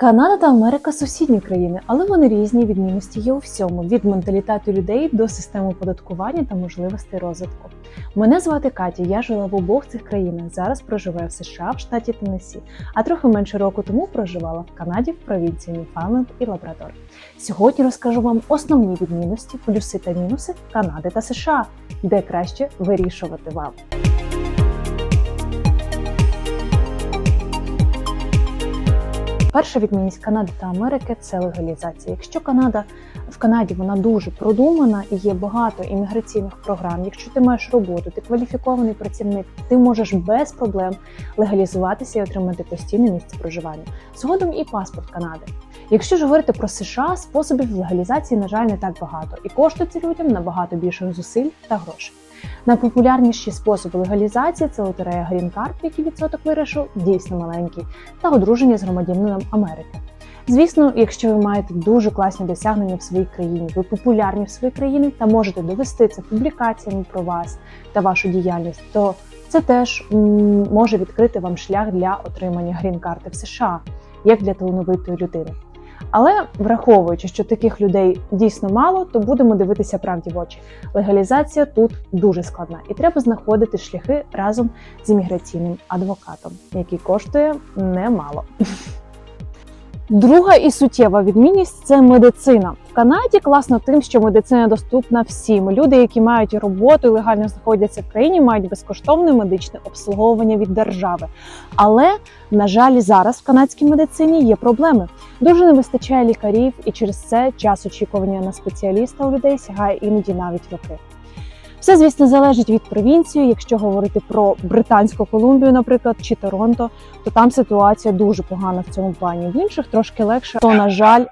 Канада та Америка сусідні країни, але вони різні, відмінності є у всьому: від менталітету людей до системи оподаткування та можливостей розвитку. Мене звати Катя. Я жила в обох цих країнах. Зараз проживаю в США в штаті Теннессі, а трохи менше року тому проживала в Канаді в провінції Ньюфаундленд і Лабрадор. Сьогодні розкажу вам основні відмінності, плюси та мінуси Канади та США, де краще вирішувати вам. Перша відмінність Канади та Америки це легалізація. Якщо Канада в Канаді вона дуже продумана і є багато імміграційних програм. Якщо ти маєш роботу, ти кваліфікований працівник, ти можеш без проблем легалізуватися і отримати постійне місце проживання. Згодом і паспорт Канади. Якщо ж говорити про США, способів легалізації, на жаль, не так багато, і коштує це людям набагато більших зусиль та грошей. Найпопулярніші способи легалізації це лотерея Green Card, який відсоток виграшу дійсно маленький, та одруження з громадянином Америки. Звісно, якщо ви маєте дуже класні досягнення в своїй країні, ви популярні в своїй країні та можете довести це публікаціями про вас та вашу діяльність, то це теж може відкрити вам шлях для отримання грін-карти в США, як для талановитої людини. Але враховуючи, що таких людей дійсно мало, то будемо дивитися правді в очі. Легалізація тут дуже складна, і треба знаходити шляхи разом з імміграційним адвокатом, який коштує немало. Друга і суттєва відмінність це медицина. В Канаді класно тим, що медицина доступна всім. Люди, які мають роботу і легально знаходяться в країні, мають безкоштовне медичне обслуговування від держави. Але на жаль, зараз в канадській медицині є проблеми. Дуже не вистачає лікарів, і через це час очікування на спеціаліста у людей сягає іноді навіть роки. Все, звісно, залежить від провінції. Якщо говорити про Британську Колумбію, наприклад, чи Торонто, то там ситуація дуже погана в цьому плані. В інших трошки легше, то на жаль.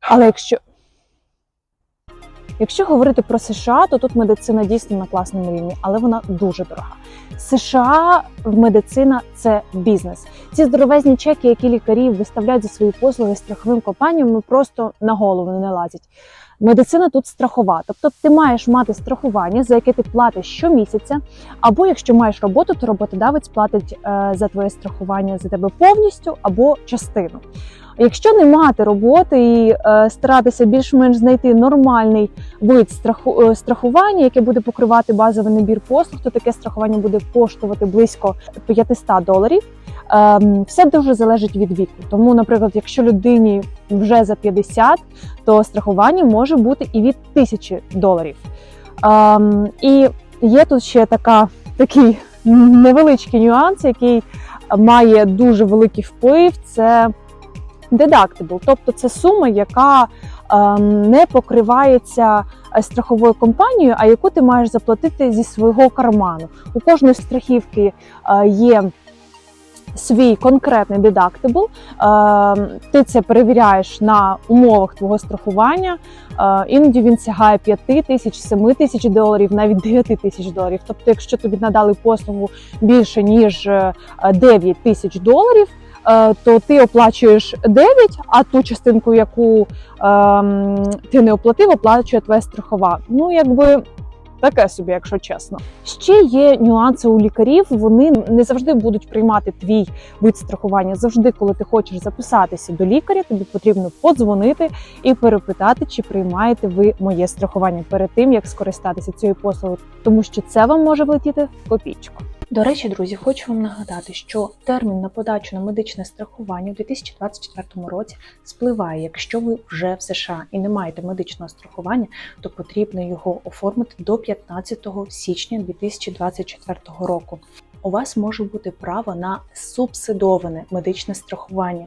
Але якщо Якщо говорити про США, то тут медицина дійсно на класному рівні, але вона дуже дорога. США медицина це бізнес. Ці здоровезні чеки, які лікарі виставляють за свої послуги страховим компаніям, ну просто на голову не лазять. Медицина тут страхова, тобто ти маєш мати страхування, за яке ти платиш щомісяця, або якщо маєш роботу, то роботодавець платить е, за твоє страхування за тебе повністю або частину. Якщо не мати роботи і е, старатися більш-менш знайти нормальний вид страху, е, страхування, яке буде покривати базовий набір послуг, то таке страхування буде коштувати близько 500 доларів. Ем, все дуже залежить від віку. Тому, наприклад, якщо людині вже за 50, то страхування може бути і від 1000 доларів. Ем, і є тут ще така, такий невеличкий нюанс, який має дуже великий вплив. Це deductible, тобто це сума, яка ем, не покривається страховою компанією, а яку ти маєш заплатити зі свого карману. У кожної страхівки е, є свій конкретний дедактибл, ти це перевіряєш на умовах твого страхування. Е, Іноді він сягає 5 тисяч, 7 тисяч доларів, навіть 9 тисяч доларів. Тобто, якщо тобі надали послугу більше ніж 9 тисяч доларів. е, То ти оплачуєш 9, а ту частинку, яку ем, ти не оплатив, оплачує твоя страхова. Ну, якби таке собі, якщо чесно. Ще є нюанси у лікарів. Вони не завжди будуть приймати твій вид страхування. Завжди, коли ти хочеш записатися до лікаря, тобі потрібно подзвонити і перепитати, чи приймаєте ви моє страхування перед тим, як скористатися цією послугою, тому що це вам може влетіти в копійку. До речі, друзі, хочу вам нагадати, що термін на подачу на медичне страхування у 2024 році спливає. Якщо ви вже в США і не маєте медичного страхування, то потрібно його оформити до 15 січня 2024 року. У вас може бути право на субсидоване медичне страхування.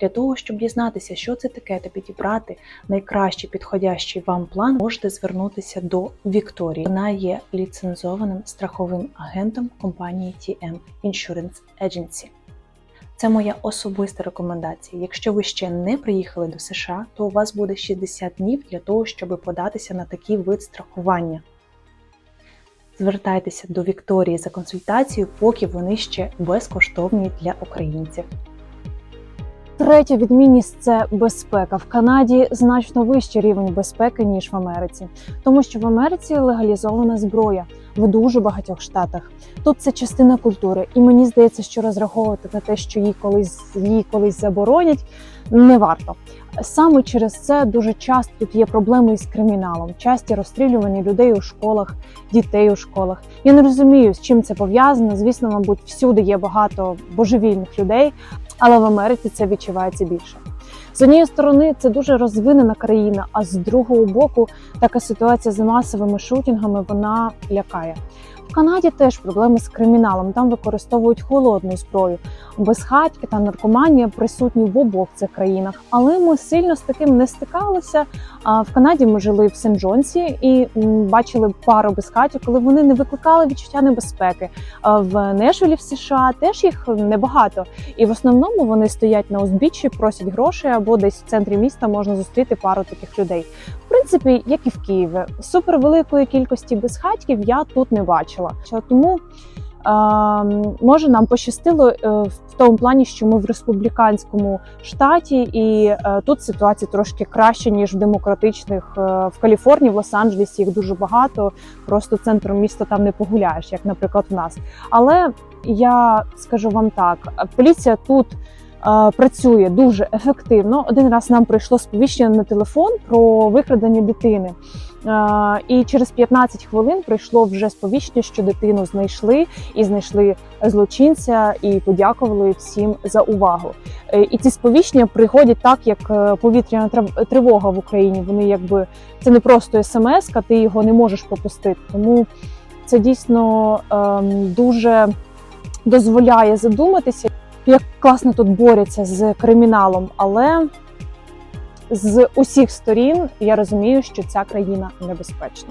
Для того, щоб дізнатися, що це таке, та підібрати найкращий підходящий вам план, можете звернутися до Вікторії. Вона є ліцензованим страховим агентом компанії TM Insurance Agency. Це моя особиста рекомендація. Якщо ви ще не приїхали до США, то у вас буде 60 днів для того, щоб податися на такий вид страхування. Звертайтеся до Вікторії за консультацією, поки вони ще безкоштовні для українців. Третя відмінність це безпека. В Канаді значно вищий рівень безпеки ніж в Америці, тому що в Америці легалізована зброя в дуже багатьох штатах. Тут це частина культури, і мені здається, що розраховувати на те, що її колись її колись заборонять, не варто. Саме через це дуже часто тут є проблеми із криміналом, часті розстрілювання людей у школах, дітей у школах. Я не розумію, з чим це пов'язано. Звісно, мабуть, всюди є багато божевільних людей, але в Америці це відчувається більше. З однієї сторони, це дуже розвинена країна, а з другого боку, така ситуація з масовими шутінгами вона лякає. Канаді теж проблеми з криміналом. Там використовують холодну зброю. Безхатьки та наркоманія присутні в обох цих країнах. Але ми сильно з таким не стикалися. В Канаді ми жили в Сен-Джонсі і бачили пару безхатів, коли вони не викликали відчуття небезпеки. В Нешвілі в США теж їх небагато. І в основному вони стоять на узбіччі, просять грошей або десь в центрі міста можна зустріти пару таких людей. В принципі, як і в Києві, супервеликої кількості безхатьків я тут не бачила. Тому може нам пощастило е, в тому плані, що ми в республіканському штаті, і е, тут ситуація трошки краще ніж в демократичних е, в Каліфорнії, в Лос-Анджелесі їх дуже багато. Просто центром міста там не погуляєш, як, наприклад, в нас. Але я скажу вам так: поліція тут. Працює дуже ефективно. Один раз нам прийшло сповіщення на телефон про викрадення дитини. І через 15 хвилин прийшло вже сповіщення, що дитину знайшли і знайшли злочинця, і подякували всім за увагу. Е, І ці сповіщення приходять так, як е, повітряна тривога в Україні. Вони якби це не просто смс, а ти його не можеш пропустити. Тому це дійсно ем, дуже дозволяє задуматися, як класно тут борються з криміналом, але з усіх сторін я розумію, що ця країна небезпечна.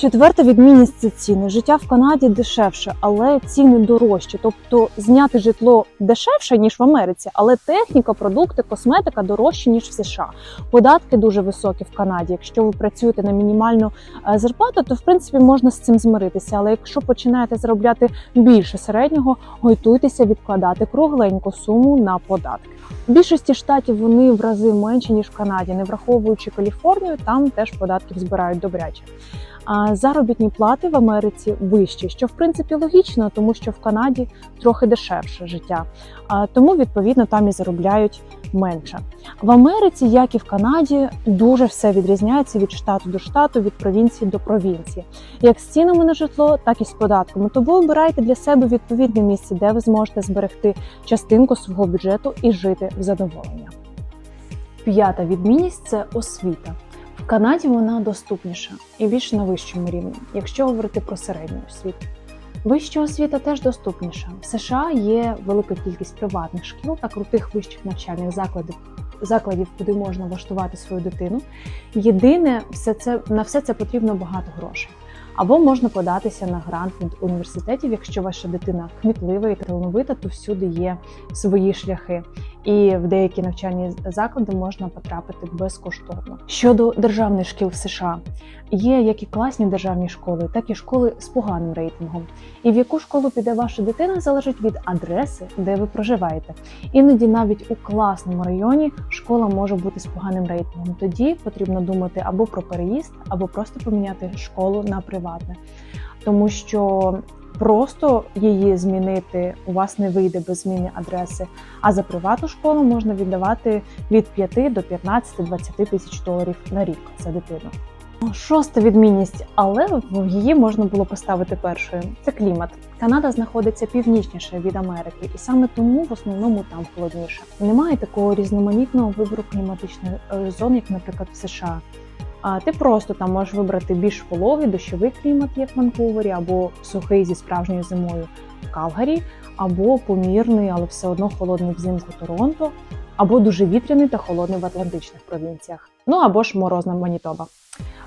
Четверта відмінність це ціни. Життя в Канаді дешевше, але ціни дорожчі. Тобто зняти житло дешевше ніж в Америці, але техніка, продукти, косметика дорожчі ніж в США. Податки дуже високі в Канаді. Якщо ви працюєте на мінімальну е, зарплату, то в принципі можна з цим змиритися. Але якщо починаєте заробляти більше середнього, готуйтеся відкладати кругленьку суму на податки. В більшості штатів вони в рази менші ніж в Канаді, не враховуючи Каліфорнію, там теж податків збирають добряче. А заробітні плати в Америці вищі, що в принципі логічно, тому що в Канаді трохи дешевше життя, а тому відповідно там і заробляють менше. В Америці, як і в Канаді, дуже все відрізняється від штату до штату, від провінції до провінції, як з цінами на житло, так і з податками. Тому обирайте для себе відповідне місце, де ви зможете зберегти частинку свого бюджету і жити в задоволення. П'ята відмінність це освіта. В Канаді вона доступніша і більш на вищому рівні, якщо говорити про середню освіту. Вища освіта теж доступніша. В США є велика кількість приватних шкіл та крутих вищих навчальних закладів, закладів, куди можна влаштувати свою дитину. Єдине, все це на все це потрібно багато грошей. Або можна податися на грант від університетів, якщо ваша дитина кмітлива і талановита, то всюди є свої шляхи. І в деякі навчальні заклади можна потрапити безкоштовно. Щодо державних шкіл в США, є як і класні державні школи, так і школи з поганим рейтингом. І в яку школу піде ваша дитина, залежить від адреси, де ви проживаєте. Іноді навіть у класному районі школа може бути з поганим рейтингом. Тоді потрібно думати або про переїзд, або просто поміняти школу на приватне, тому що просто її змінити у вас не вийде без зміни адреси. А за приватну школу можна віддавати від 5 до 15-20 тисяч доларів на рік за дитину. Шоста відмінність, але її можна було поставити першою. Це клімат. Канада знаходиться північніше від Америки, і саме тому в основному там холодніше. Немає такого різноманітного вибору кліматичних е, зон, як, наприклад, в США. А ти просто там можеш вибрати більш вологий дощовий клімат, як в Ванкувері, або сухий зі справжньою зимою в Калгарі, або помірний, але все одно холодний взимку Торонто, або дуже вітряний та холодний в Атлантичних провінціях. Ну або ж морозна Манітоба.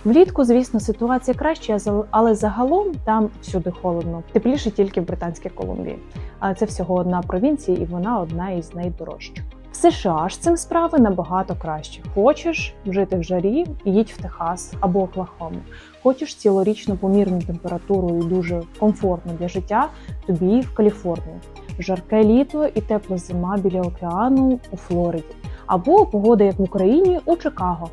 Влітку, звісно, ситуація краща, але загалом там всюди холодно. Тепліше тільки в Британській Колумбії. А це всього одна провінція, і вона одна із найдорожчих. В США ж цим справи набагато краще. Хочеш жити в жарі, їдь в Техас або Оклахому. Хочеш цілорічну помірну температуру і дуже комфортно для життя, тобі в Каліфорнію. Жарке літо і тепла зима біля океану у Флориді. Або погода, як в Україні, у Чикаго.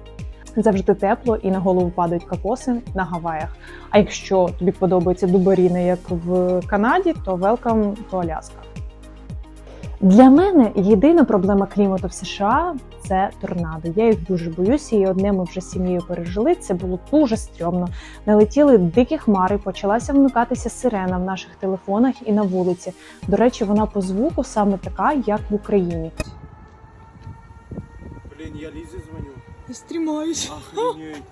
Завжди тепло і на голову падають кокоси на Гаваях. А якщо тобі подобаються дубаріни, як в Канаді, то welcome to Аляска. Для мене єдина проблема клімату в США це торнадо. Я їх дуже боюся, і одне ми вже з сім'єю пережили. Це було дуже стрьомно. Налетіли дикі хмари, почалася вмикатися сирена в наших телефонах і на вулиці. До речі, вона по звуку саме така, як в Україні. Блин, я Лизе звоню. Я стремаюсь. Охренеть.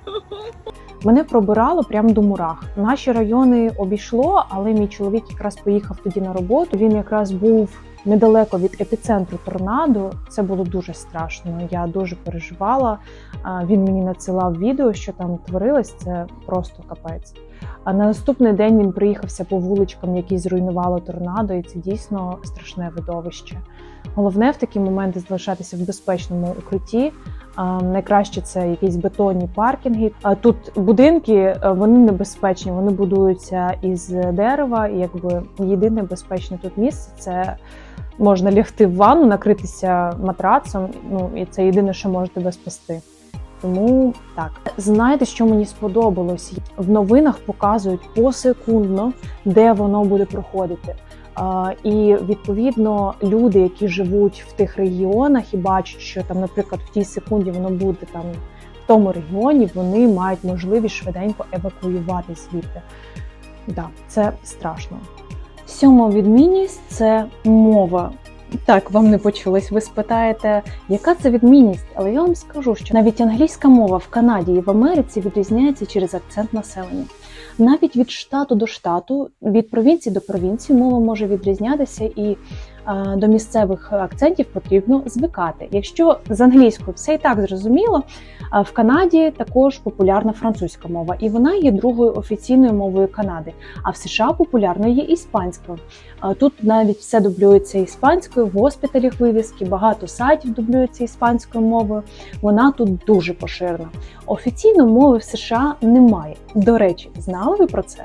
Мене пробирало прямо до мурах. Наші райони обійшло, але мій чоловік якраз поїхав тоді на роботу. Він якраз був недалеко від епіцентру торнадо. Це було дуже страшно. Я дуже переживала. Він мені надсилав відео, що там творилось. Це просто капець. А на наступний день він приїхався по вуличкам, які зруйнувало торнадо, і це дійсно страшне видовище. Головне в такі моменти залишатися в безпечному укритті. Найкраще це якісь бетонні паркінги. Тут будинки е, вони небезпечні, вони будуються із дерева. І якби єдине безпечне тут місце це можна лягти в ванну, накритися матрацом. Ну і це єдине, що може тебе спасти. Тому так, знаєте, що мені сподобалось? В новинах показують посекундно, де воно буде проходити. І відповідно люди, які живуть в тих регіонах і бачать, що там, наприклад, в тій секунді воно буде там в тому регіоні, вони мають можливість швиденько евакуювати звідти. Да, це страшно. Сьома відмінність це мова. Так, вам не почулось. Ви спитаєте, яка це відмінність? Але я вам скажу, що навіть англійська мова в Канаді і в Америці відрізняється через акцент населення. Навіть від штату до штату, від провінції до провінції мова може відрізнятися і до місцевих акцентів потрібно звикати. Якщо з англійською все і так зрозуміло, в Канаді також популярна французька мова, і вона є другою офіційною мовою Канади. А в США популярною є іспанською. Тут навіть все дублюється іспанською, в госпіталях вивіски, багато сайтів дублюється іспанською мовою. Вона тут дуже поширена. Офіційно мови в США немає. До речі, знали ви про це?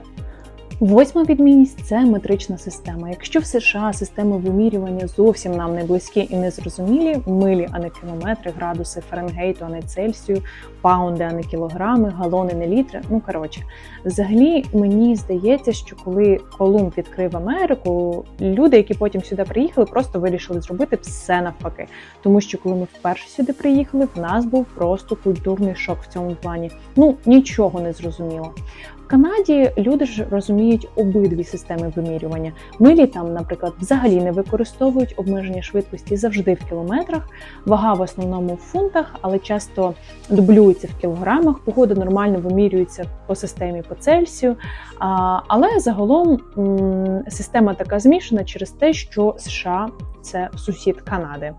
Восьма відмінність це метрична система. Якщо в США системи вимірювання зовсім нам не близькі і не зрозумілі, милі, а не кілометри, градуси Фаренгейту, а не Цельсію, паунди, а не кілограми, галони, не літри. Ну коротше, взагалі мені здається, що коли Колумб відкрив Америку, люди, які потім сюди приїхали, просто вирішили зробити все навпаки. Тому що коли ми вперше сюди приїхали, в нас був просто культурний шок в цьому плані. Ну нічого не зрозуміло. Канаді люди ж розуміють обидві системи вимірювання. Милі там, наприклад, взагалі не використовують обмеження швидкості завжди в кілометрах. Вага в основному в фунтах, але часто дублюється в кілограмах. Погода нормально вимірюється по системі по Цельсію. Але загалом система така змішана через те, що США це сусід Канади.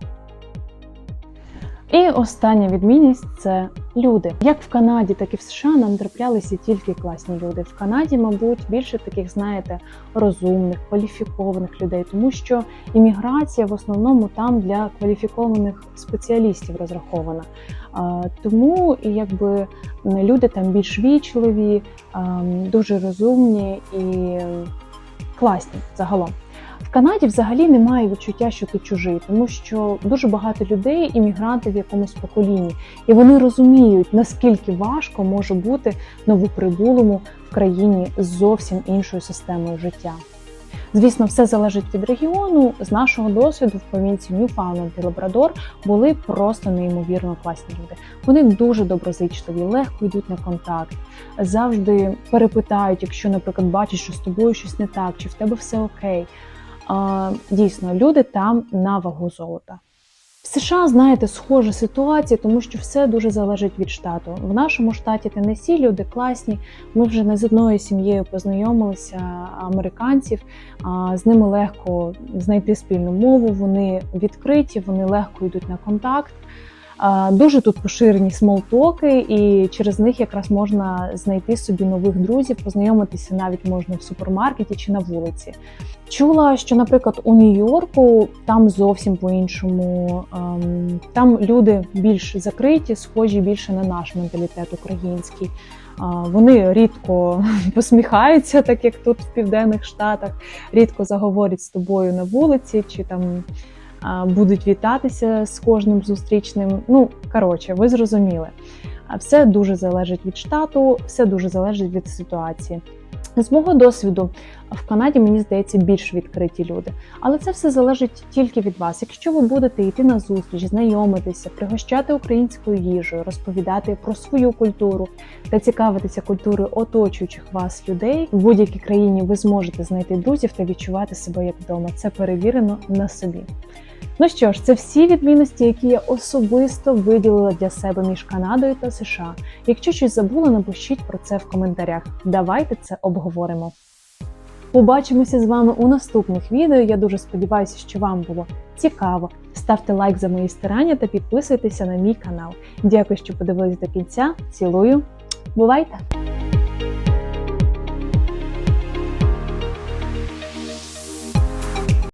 І остання відмінність це люди. Як в Канаді, так і в США нам траплялися тільки класні люди. В Канаді, мабуть, більше таких, знаєте, розумних, кваліфікованих людей, тому що імміграція в основному там для кваліфікованих спеціалістів розрахована. Тому якби люди там більш вічливі, дуже розумні і класні загалом. Канаді взагалі немає відчуття, що ти чужий, тому що дуже багато людей іммігранти в якомусь поколінні, і вони розуміють, наскільки важко може бути новоприбулому в країні з зовсім іншою системою життя. Звісно, все залежить від регіону. З нашого досвіду в провінції Ньюфаундленд і Лабрадор були просто неймовірно класні люди. Вони дуже доброзичливі, легко йдуть на контакт, завжди перепитають, якщо, наприклад, бачать, що з тобою щось не так, чи в тебе все окей. Дійсно, люди там на вагу золота. В США, знаєте, схожа ситуація, тому що все дуже залежить від штату. В нашому штаті Теннесі люди класні. Ми вже не з одною сім'єю познайомилися американців. З ними легко знайти спільну мову. Вони відкриті, вони легко йдуть на контакт. Дуже тут поширені смолтоки, і через них якраз можна знайти собі нових друзів, познайомитися навіть можна в супермаркеті чи на вулиці. Чула, що, наприклад, у Нью-Йорку там зовсім по-іншому. Ем, Там люди більш закриті, схожі більше на наш менталітет український. Вони рідко посміхаються, так як тут в південних штатах, рідко заговорять з тобою на вулиці, чи там будуть вітатися з кожним зустрічним. Ну, коротше, ви зрозуміли. Все дуже залежить від штату, все дуже залежить від ситуації. З мого досвіду в Канаді мені здається більш відкриті люди, але це все залежить тільки від вас. Якщо ви будете йти на зустріч, знайомитися, пригощати українською їжею, розповідати про свою культуру та цікавитися культурою оточуючих вас людей, в будь-якій країні ви зможете знайти друзів та відчувати себе як вдома. Це перевірено на собі. Ну що ж, це всі відмінності, які я особисто виділила для себе між Канадою та США. Якщо щось забула, напишіть про це в коментарях. Давайте це обговоримо. Побачимося з вами у наступних відео. Я дуже сподіваюся, що вам було цікаво. Ставте лайк за мої старання та підписуйтеся на мій канал. Дякую, що подивились до кінця. Цілую. Бувайте!